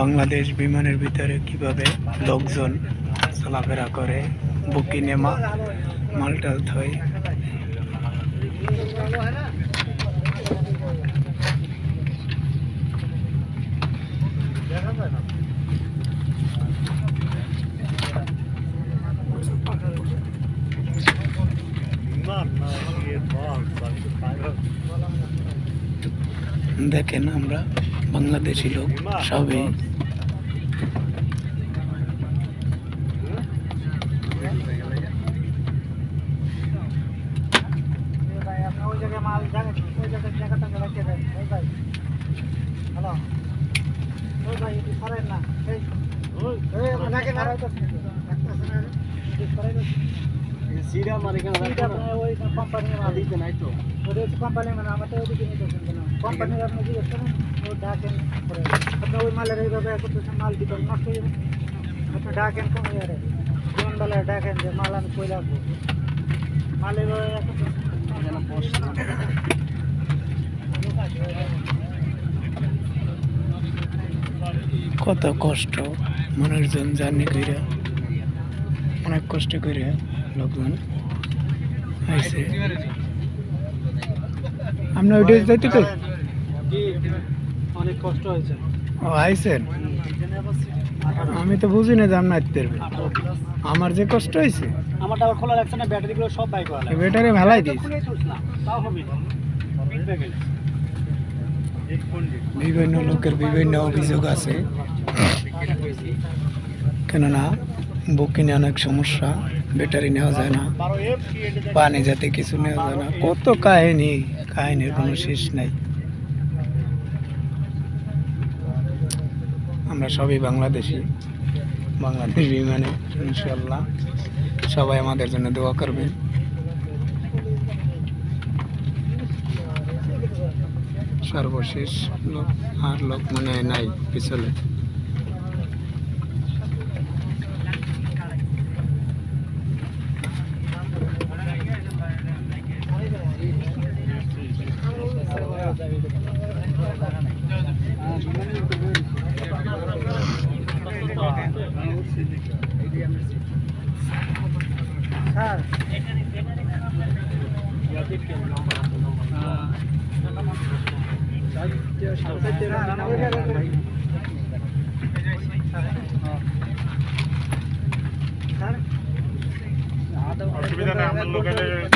বাংলাদেশ বিমানের ভিতরে কীভাবে লোকজন চলাফেরা করে? বুকিনে মা মালটাল থই। দেখেন আমরা বাংলাদেশি লোক সবই। সিরা মানে কেন ওই কোম্পানির দিতে নাই তো। ওটা হচ্ছে কোম্পানি মানে আমার তো ওদিকে নিতেছেন কেন? কোম্পানির আপনি জিজ্ঞেস করেন ও ডাকেন করে। ওই মালের এইভাবে করতেছেন মাল দিবেন নষ্ট হয়ে যাবে। আপনি ডাকেন কোন ইয়ারে কোন ডাকেন যে মাল আমি কই রাখব? মাল এইভাবে কত কষ্ট মানুষজন জার্নি করে অনেক কষ্ট করে লোকজন আইছে। আপনি ওইটা যাইতে কই অনেক কষ্ট হয়েছে। ও আইছেন আমি তো বুঝি না যে আপনি আসতে পারবেন। আমার যে কষ্ট হয়েছে। আমারটা আবার খোলা রাখছে না ব্যাটারিগুলো সব বাইক ওয়ালা ব্যাটারি ভালাই দিয়েছে। তাও হবে বিভিন্ন লোকের বিভিন্ন অভিযোগ আছে। কেননা বুকিনে অনেক সমস্যা ব্যাটারি নেওয়া যায় না পানি যাতে কিছু নেওয়া যায় না। কত কাহিনী। কাহিনীর কোনো শেষ নাই। আমরা সবই বাংলাদেশি। বাংলাদেশ বিমানে ইনশাল্লাহ সবাই আমাদের জন্য দোয়া করবে সর্বশেষ লোক আর লোক মনে নাই পিছলে স্যার অসুবিধা নেই আমার লোক এলে করা লাগবে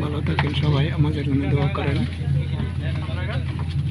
ভালো থাকেন সবাই আমাদের দোয়া করেন।